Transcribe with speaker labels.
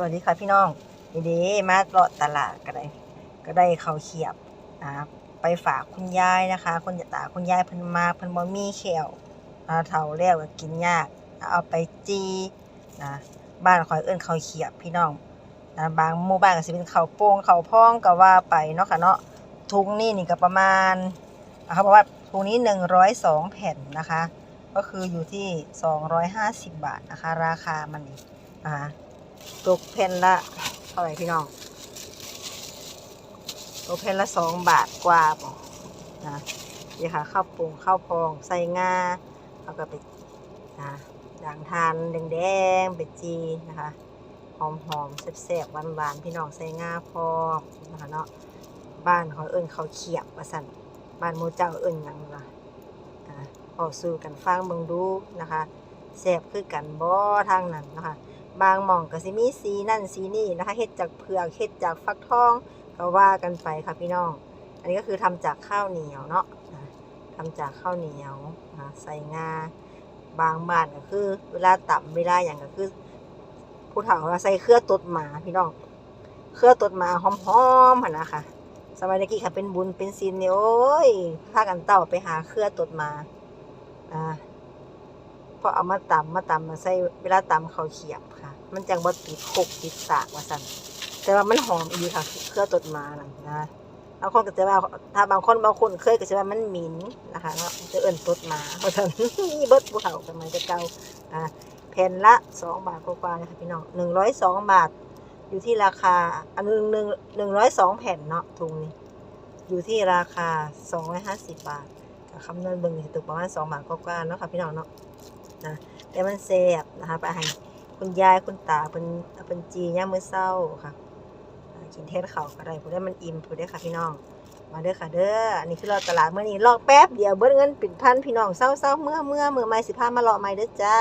Speaker 1: สวัสดีค่ะพี่น้องดีๆมาเลาะตลาดก็ได้ ก็ได้ข้าเขียบนะครับไปฝากคุณยายนะคะคุณตาคุณยายเพิ่นมาเพิ่นบ่มีแขวอ่าเฒ่าแล้วก็กินยากเอาไปจีนะบ้านขอยเอิ้นข้าเขียบพี่น้องนะบางหมู่บ้านก็สิเป็นข้าโป่งข้าพองก็ว่าไปเนาะค่ะเนาะถุงนี่นี่ก็ประมาณเขาบอกว่าถุงนี้ 102 แผ่นนะคะ ก็คืออยู่ที่ 250 บาทนะคะ ราคามันนี่นะคะ ตกแผ่นละเท่าไหร่พี่น้องตกแผ่นละ2บาทกว่าบ่นะนี่ค่ะข้าวปรุงข้าวพองใส่งาแล้วก็ไปนะด่างทานแดงๆเป็ดจีนะคะหอมๆแซ่บๆหวานๆพี่น้องใส่งาพอมนะคะเนาะบ้านเขาเอิ้นเขาเขียบว่าสั่นบ้านหมูเจ้าเอิ้นยังล่ะอออกสู่กันฟังเบิ่งดูนะคะแซ่บคือกันบ่ทางนั้นนะคะ บางหม่องก็สิมีสีนั่นสีนี่นะคะเฮ็ดจากเผือกเฮ็ดจากฟักทองก็ว่ากันไปค่ะพี่น้อง อันนี้ก็คือทำจากข้าวเหนียวเนาะอ่าทำจากข้าวเหนียวใส่งาบางบ้านก็คือ เวลาต่ำเวลาอย่างก็คือผู้เฒ่าว่าใส่เครือตดหมาพี่น้อง เครือตดหมาหอมๆหันนะคะสมัยตะกี้ค่ะเป็นบุญเป็นศีลเนี่ยโอ้ยพากันเต่าไปหาเครือตดมาอ่าพอเอามาตำมาตำมาใส่เวลาตำเขาเขียบค่ะ มันจังบ่ติดคกติดสากว่าซั่นแต่ว่ามันหอมอีค่ะเครือตดมานะนะบางคนก็จะว่าถ้าบางคนบางคนเคยก็จะว่ามันหมิ่นนะคะเนาะจะเอิ้นตดหมาเพราะฉะนั้นมีเบิดผู้เฒ่าสมัยแต่เก่าอ่าแผ่นละสองบาทกว่าๆนะคะพี่น้องหนึ่งร้อยสองบาท อยู่ที่ราคาอันหนึ่งหนึ่งหนึ่งร้อยสองแผ่นเนาะถุงนี้อยู่ที่ราคาสองร้อยห้าสิบบาทก็คำนวณเบิ่งนี่ตกประมาณสองบาทกว่าๆเนาะค่ะพี่น้องเนาะนะแต่มันแซ่บนะคะไปให้ คุณยายคุณตาเป็นเป็นจีย่ามมื้อเศร้าค่ะกินเทศเขาอะไรผู้ได้มันอิ่มผู้ได้ค่ะพี่น้อง มาเด้อค่ะเด้ออันนี้คือเราตลาดเมื่อนี้ลอกแป๊บเดียวเบิดเงินเป็นพันพี่น้องเศร้าเศร้าเมื่อเมื่อมือไม่สิพามาเลาะไม่เด้อจ้า